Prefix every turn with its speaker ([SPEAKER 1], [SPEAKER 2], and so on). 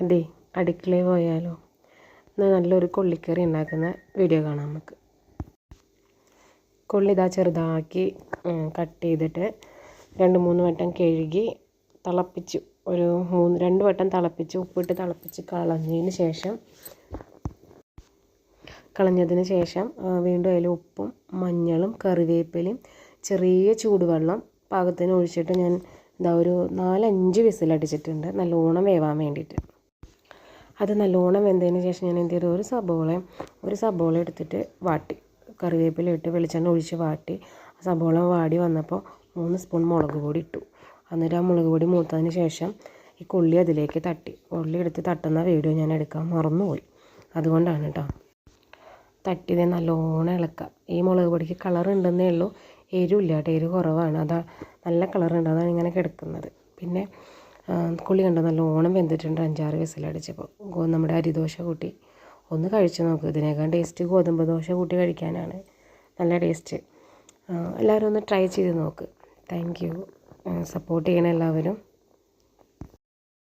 [SPEAKER 1] അതെ അടുക്കളയിൽ പോയാലോ? എന്നാൽ നല്ലൊരു കൊള്ളിക്കറി ഉണ്ടാക്കുന്ന വീഡിയോ കാണാം നമുക്ക്. കൊള്ളി ഇതാ ചെറുതാക്കി കട്ട് ചെയ്തിട്ട് രണ്ട് മൂന്ന് വട്ടം കഴുകി തിളപ്പിച്ചു. ഒരു മൂന്ന് രണ്ട് വട്ടം തിളപ്പിച്ച് ഉപ്പിട്ട് തിളപ്പിച്ച് കളഞ്ഞതിന് ശേഷം കളഞ്ഞതിന് ശേഷം വീണ്ടും അതിൽ ഉപ്പും മഞ്ഞളും കറിവേപ്പിലയും ചെറിയ ചൂടുവെള്ളം പാകത്തിന് ഒഴിച്ചിട്ട് ഞാൻ ഇതാ ഒരു നാലഞ്ച് വിസിലടിച്ചിട്ടുണ്ട്. നല്ലോണം വേവാൻ വേണ്ടിയിട്ട്. അത് നല്ലോണം വെന്തതിന് ശേഷം ഞാൻ എന്ത് ചെയ്തു? ഒരു സബോളെ ഒരു സബോള എടുത്തിട്ട് വാട്ടി. കറിവേപ്പില ഇട്ട് വെളിച്ചെണ്ണ ഒഴിച്ച് വാട്ടി. സബോള വാടി വന്നപ്പോൾ മൂന്ന് സ്പൂൺ മുളക് പൊടി ഇട്ടു. എന്നിട്ട് ആ മുളക് പൊടി മൂത്തതിന് ശേഷം ഈ കൊള്ളി അതിലേക്ക് തട്ടി. കൊള്ളി എടുത്ത് തട്ടുന്ന വീഡിയോ ഞാൻ എടുക്കാൻ മറന്നുപോയി. അതുകൊണ്ടാണ് കേട്ടോ തട്ടിയത് നല്ലോണം ഇളക്കുക ഈ മുളക് പൊടിക്ക് കളർ ഉണ്ടെന്നേ ഉള്ളൂ. എരിവില്ല കേട്ടോ എരിവ് കുറവാണ്. അതാ നല്ല കളറുണ്ട് അതാണ് ഇങ്ങനെ കിടക്കുന്നത്. പിന്നെ കുളി കണ്ടോ നല്ലോണം വെന്തിട്ടുണ്ട് അഞ്ചാറ് വിസിലടിച്ചപ്പോൾ നമ്മുടെ അരിദോശ കൂട്ടി. ഒന്ന് കഴിച്ചു നോക്ക്. ഇതിനേക്കാൾ ടേസ്റ്റ് ഗോതമ്പ് ദോശ കൂട്ടി കഴിക്കാനാണ്. നല്ല ടേസ്റ്റ് എല്ലാവരും ഒന്ന് ട്രൈ ചെയ്ത് നോക്ക്. താങ്ക് യു സപ്പോർട്ട് ചെയ്യണം എല്ലാവരും.